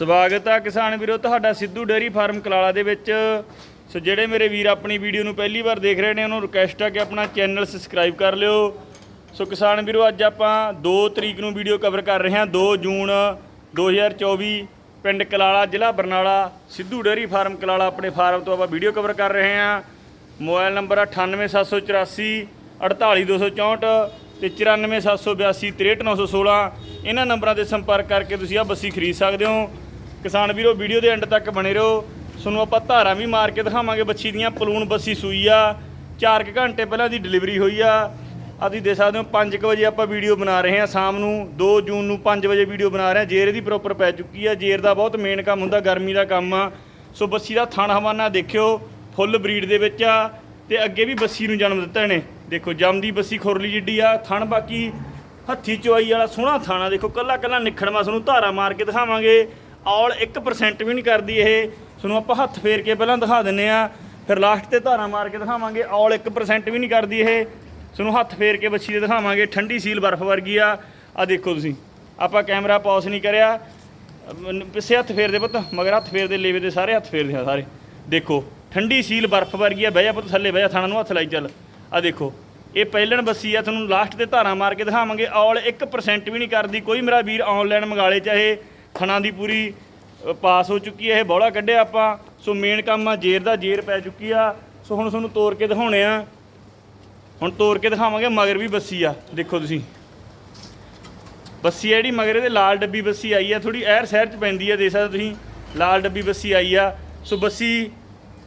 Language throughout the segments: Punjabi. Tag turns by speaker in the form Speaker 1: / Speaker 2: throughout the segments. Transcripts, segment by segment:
Speaker 1: ਸਵਾਗਤ ਆ ਕਿਸਾਨ ਵੀਰੋ, ਤੁਹਾਡਾ ਸਿੱਧੂ ਡੇਅਰੀ ਫਾਰਮ ਕਲਾਲਾ ਦੇ ਵਿੱਚ। ਸੋ ਜਿਹੜੇ ਮੇਰੇ ਵੀਰ ਆਪਣੀ ਵੀਡੀਓ ਨੂੰ ਪਹਿਲੀ ਵਾਰ ਦੇਖ ਰਹੇ ਨੇ, ਉਹਨੂੰ ਰਿਕਵੈਸਟ ਆ ਕਿ ਆਪਣਾ ਚੈਨਲ ਸਬਸਕ੍ਰਾਈਬ ਕਰ ਲਿਓ। ਸੋ ਕਿਸਾਨ ਵੀਰੋ, ਅੱਜ ਆਪਾਂ 2 ਤਰੀਕ ਨੂੰ ਵੀਡੀਓ ਕਵਰ ਕਰ ਰਹੇ ਹਾਂ 2 ਜੂਨ 2024 ਪਿੰਡ ਕਲਾਲਾ, ਜ਼ਿਲ੍ਹਾ ਬਰਨਾਲਾ। ਸਿੱਧੂ ਡੇਅਰੀ ਫਾਰਮ ਕਲਾਲਾ ਆਪਣੇ ਫਾਰਮ ਤੋਂ ਆਪਾਂ ਵੀਡੀਓ ਕਵਰ ਕਰ ਰਹੇ ਹਾਂ। ਮੋਬਾਈਲ ਨੰਬਰ 98784 48264 ਤੇ 94782 63916 ਇਹਨਾਂ ਨੰਬਰਾਂ ਤੇ ਸੰਪਰਕ ਕਰਕੇ ਤੁਸੀਂ ਆ ਬੱਸੀ ਖਰੀਦ ਸਕਦੇ ਹੋ। ਕਿਸਾਨ ਵੀਰੋ, ਵੀਡੀਓ ਦੇ ਐਂਡ ਤੱਕ ਬਣੇ ਰਹੋ। ਤੁਹਾਨੂੰ ਆਪਾਂ ਧਾਰਾਂ ਵੀ ਮਾਰ ਕੇ ਦਿਖਾਵਾਂਗੇ। ਬੱਚੀ ਦੀਆਂ ਪਲੂਣ ਬੱਸੀ ਸੂਈ ਆ। 4 ਘੰਟੇ ਪਹਿਲਾਂ ਦੀ ਡਿਲੀਵਰੀ ਹੋਈ ਆ। ਆ ਤੁਸੀਂ ਦੇਖ ਸਕਦੇ ਹੋ 5 ਵਜੇ ਆਪਾਂ ਵੀਡੀਓ ਬਣਾ ਰਹੇ ਹਾਂ ਸ਼ਾਮ ਨੂੰ। 2 ਜੂਨ ਨੂੰ 5 ਵਜੇ ਵੀਡੀਓ ਬਣਾ ਰਹੇ ਹਾਂ। ਜੇਰ ਇਹਦੀ ਪ੍ਰੋਪਰ ਪੈ ਚੁੱਕੀ ਆ। ਜੇਰ ਦਾ ਬਹੁਤ ਮੇਨ ਕੰਮ ਹੁੰਦਾ, ਗਰਮੀ ਦਾ ਕੰਮ ਆ। ਸੋ ਬੱਸੀ ਦਾ ਥਣ ਹਵਾਨਾ ਦੇਖਿਓ, ਫੁੱਲ ਬਰੀਡ ਦੇ ਵਿੱਚ ਆ। ਤੇ ਅੱਗੇ ਵੀ ਬੱਸੀ ਨੂੰ ਜਨਮ ਦਿੱਤਾ ਇਹਨੇ। ਦੇਖੋ ਜੰਮਦੀ ਬੱਸੀ ਖੁਰਲੀ ਜਿੱਡੀ ਆ। ਥਣ ਬਾਕੀ ਹੱਥੀ ਚੁਆਈ ਵਾਲਾ ਸੋਹਣਾ ਥਾਣਾ। ਦੇਖੋ ਕੱਲਾ ਕੱਲਾ ਨਿਖੜਵਾ, ਤੁਹਾਨੂੰ ਧਾਰਾ ਮਾਰ ਕੇ ਦਿਖਾਵਾਂਗੇ। ਔਲ 1% ਵੀ ਨਹੀਂ ਕਰਦੀ ਇਹ। ਤੁਹਾਨੂੰ ਆਪਾਂ ਹੱਥ ਫੇਰ ਕੇ ਪਹਿਲਾਂ ਦਿਖਾ ਦਿੰਨੇ ਆ। ਫਿਰ ਲਾਸਟ ਤੇ ਧਾਰਾ ਮਾਰ ਕੇ ਦਿਖਾਵਾਂਗੇ। ਔਲ 1% ਵੀ ਨਹੀਂ ਕਰਦੀ ਇਹ। ਤੁਹਾਨੂੰ ਹੱਥ ਫੇਰ ਕੇ ਬੱਚੀ ਦੇ ਦਿਖਾਵਾਂਗੇ। ਠੰਡੀ ਸੀਲ ਬਰਫ਼ ਵਰਗੀ ਆ। ਆ ਦੇਖੋ ਤੁਸੀਂ। ਆਪਾਂ ਕੈਮਰਾ ਪੌਸ ਨਹੀਂ ਕਰਿਆ। ਪਿੱਛੇ ਹੱਥ ਫੇਰਦੇ ਪੁੱਤ। ਮਗਰ ਹੱਥ ਫੇਰਦੇ ਲੇਵੇ ਦੇ ਸਾਰੇ ਹੱਥ ਫੇਰਦੇ ਆ ਸਾਰੇ। ਦੇਖੋ, ਠੰਡੀ ਸੀਲ ਬਰਫ਼ ਵਰਗੀ ਆ। ਬਹਿ ਜਾ ਪੁੱਤ, ਥੱਲੇ ਬਹਿ ਜਾ, ਥਾਣਾ ਨੂੰ ਹੱਥ ਲਾਈ ਚੱਲ। ਆ ਦੇਖੋ। ਇਹ ਪਹਿਲਣ ਬੱਸੀ ਆ। ਤੁਹਾਨੂੰ ਲਾਸਟ ਤੇ ਧਾਰਾ ਮਾਰ ਕੇ ਦਿਖਾਵਾਂਗੇ। ਔਲ 1% ਵੀ ਨਹੀਂ ਕਰਦੀ। ਕੋਈ ਮੇਰਾ ਵੀਰ ਆਨਲਾਈਨ ਮੰਗਾ ਲੇ ਚਾਹੇ। ਥਣਾ ਦੀ ਪੂਰੀ ਪਾਸ ਹੋ ਚੁੱਕੀ ਹੈ, ਇਹ ਬੌਲਾ ਕੱਢਿਆ ਆਪਾਂ। ਸੋ ਮੇਨ ਕੰਮ ਆ, ਜੇਰ ਦਾ ਜੇਰ ਪੈ ਚੁੱਕੀ ਆ। ਸੋ ਹੁਣ ਤੁਹਾਨੂੰ ਤੋੜ ਕੇ ਦਿਖਾਉਣੇ ਆ। ਹੁਣ ਤੋੜ ਕੇ ਦਿਖਾਵਾਂਗੇ, ਮਗਰ ਵੀ ਬੱਸੀ ਆ। ਦੇਖੋ ਤੁਸੀਂ। ਬੱਸੀ ਆ ਜਿਹੜੀ, ਮਗਰ ਇਹਦੇ ਲਾਲ ਡੱਬੀ ਬੱਸੀ ਆਈ ਆ। ਥੋੜੀ ਐਰ ਸ਼ਹਿਰ ਚ ਪੈਂਦੀ ਆ, ਦੇਖ ਸਕਦੇ ਤੁਸੀਂ। ਲਾਲ ਡੱਬੀ ਬੱਸੀ ਆਈ ਆ। ਸੋ ਬੱਸੀ,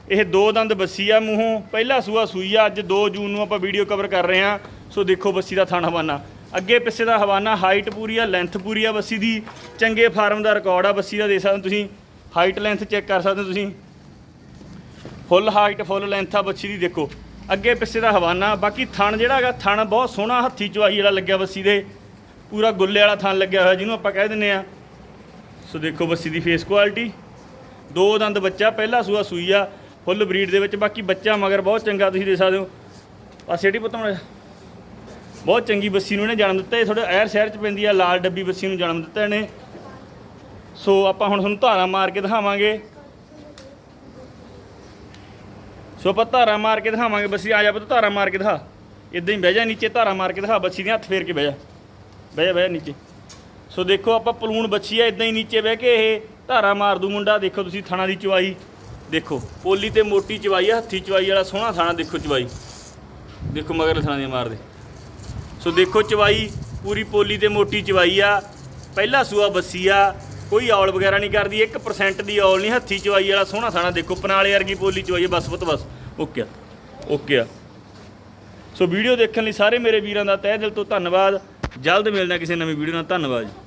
Speaker 1: ਇਹ ਦੋ ਦੰਦ ਬੱਸੀ ਆ ਮੂੰਹੋਂ। ਪਹਿਲਾ ਸੂਆ ਸੂਈ ਆ। ਅੱਜ 2 ਜੂਨ ਨੂੰ ਆਪਾਂ ਵੀਡੀਓ ਕਵਰ ਕਰ ਰਹੇ ਆ। ਸੋ ਦੇਖੋ ਬੱਸੀ ਦਾ ਥਣ ਹਵਾਨਾ ਅੱਗੇ ਪਿੱਛੇ ਦਾ ਹਵਾਨਾ ਹਾਈਟ ਪੂਰੀ ਆ ਲੈਂਥ ਪੂਰੀ ਆ ਬੱਸੀ ਦੀ। ਚੰਗੇ ਫਾਰਮ ਦਾ ਰਿਕਾਰਡ ਆ ਬੱਸੀ ਦਾ ਦੇ ਸਕਦੇ ਹੋ ਤੁਸੀਂ। ਹਾਈਟ ਲੈਂਥ ਚੈੱਕ ਕਰ ਸਕਦੇ ਹੋ ਤੁਸੀਂ। ਫੁੱਲ ਹਾਈਟ ਫੁੱਲ ਲੈਂਥ ਆ ਬੱਸੀ ਦੀ, ਦੇਖੋ। ਅੱਗੇ ਪਿੱਛੇ ਦਾ ਹਵਾਨਾ, ਬਾਕੀ ਥਣ ਜਿਹੜਾ ਹੈਗਾ, ਥਣ ਬਹੁਤ ਸੋਹਣਾ ਹੱਥੀ ਚੁਆਈ ਜਿਹੜਾ ਲੱਗਿਆ ਬੱਸੀ ਦੇ। ਪੂਰਾ ਗੁੱਲੇ ਵਾਲਾ ਥਣ ਲੱਗਿਆ ਹੋਇਆ, ਜਿਹਨੂੰ ਆਪਾਂ ਕਹਿ ਦਿੰਨੇ ਆ। ਸੋ ਦੇਖੋ ਬੱਸੀ ਦੀ ਫੇਸ ਕੁਆਲਿਟੀ ਦੋ ਦੰਦ ਬੱਚਾ, ਪਹਿਲਾ ਸੂਆ ਸੂਈ ਆ ਫੁੱਲ ਬਰੀਡ ਦੇ ਵਿੱਚ। ਬਾਕੀ ਬੱਚਾ ਮਗਰ ਬਹੁਤ ਚੰਗਾ ਤੁਸੀਂ ਦੇ ਸਕਦੇ ਹੋ। ਆ ਸੇਟੀ ਪੁੱਤਮ ਬਹੁਤ ਚੰਗੀ ਬੱਸੀ ਨੂੰ ਇਹਨੇ ਜਨਮ ਦਿੱਤਾ, ਇਹ ਥੋੜਾ ਐਰ ਸ਼ਹਿਰ ਚ ਪੈਂਦੀ ਆ, ਲਾਲ ਡੱਬੀ ਬੱਸੀ ਨੂੰ ਜਨਮ ਦਿੱਤਾ ਇਹਨੇ। ਸੋ ਆਪਾਂ ਹੁਣ ਤੁਹਾਨੂੰ ਧਾਰਾ ਮਾਰ ਕੇ ਦਿਖਾਵਾਂਗੇ। ਸੋ ਆਪਾਂ ਧਾਰਾ ਮਾਰ ਕੇ ਦਿਖਾਵਾਂਗੇ ਬੱਸੀ, ਆ ਜਾ ਪੁੱਤ, ਧਾਰਾ ਮਾਰ ਕੇ ਦਿਖਾ। ਇਦਾਂ ਹੀ ਬਹਿ ਜਾ ਨੀਚੇ, ਧਾਰਾ ਮਾਰ ਕੇ ਦਿਖਾ, ਬੱਸੀ ਦੇ ਹੱਥ ਫੇਰ ਕੇ ਬਹਿ ਜਾ। ਬਹਿ ਜਾ ਬਹਿ ਜਾ ਨੀਚੇ। ਸੋ ਦੇਖੋ ਆਪਾਂ ਪਲੂਣ ਬੱਚੀ ਆ, ਇਦਾਂ ਹੀ ਨੀਚੇ ਬਹਿ ਕੇ ਇਹ ਧਾਰਾ ਮਾਰ ਦੂ ਮੁੰਡਾ। ਦੇਖੋ ਤੁਸੀਂ ਥਣਾ ਦੀ ਚਵਾਈ ਦੇਖੋ। ਪੋਲੀ ਤੇ ਮੋਟੀ ਚਵਾਈ ਆ, ਹੱਥੀ ਚਵਾਈ ਵਾਲਾ, ਸੋਹਣਾ ਥਾਣਾ, ਦੇਖੋ ਚਵਾਈ ਦੇਖੋ ਮਗਰ ਥਣਾ ਦੀ ਮਾਰਦੇ ਸੋ ਦੇਖੋ ਚਵਾਈ, ਪੂਰੀ ਪੋਲੀ ਤੇ ਮੋਟੀ ਚਵਾਈ ਆ। ਪਹਿਲਾ ਸੂਆ ਬੱਸੀ ਆ, ਕੋਈ ਔਲ ਵਗੈਰਾ ਨਹੀਂ ਕਰਦੀ 1% ਦੀ ਔਲ ਨਹੀਂ, ਹੱਥੀ ਚਵਾਈ ਵਾਲਾ ਸੋਹਣਾ ਥਾਣਾ ਦੇਖੋ, ਪਨਾਲੇ ਵਰਗੀ ਪੋਲੀ ਚਵਾਈ ਆ, ਬਸ ਪੁੱਤ ਬਸ, ਓਕੇ ਆ ਓਕੇ ਆ। ਸੋ ਵੀਡੀਓ ਦੇਖਣ ਲਈ ਸਾਰੇ ਮੇਰੇ ਵੀਰਾਂ ਦਾ ਤਹਿ ਦਿਲ ਤੋਂ ਧੰਨਵਾਦ, ਜਲਦ ਮਿਲਣਾ ਕਿਸੇ ਨਵੀਂ ਵੀਡੀਓ ਨਾਲ, ਧੰਨਵਾਦ ਜੀ।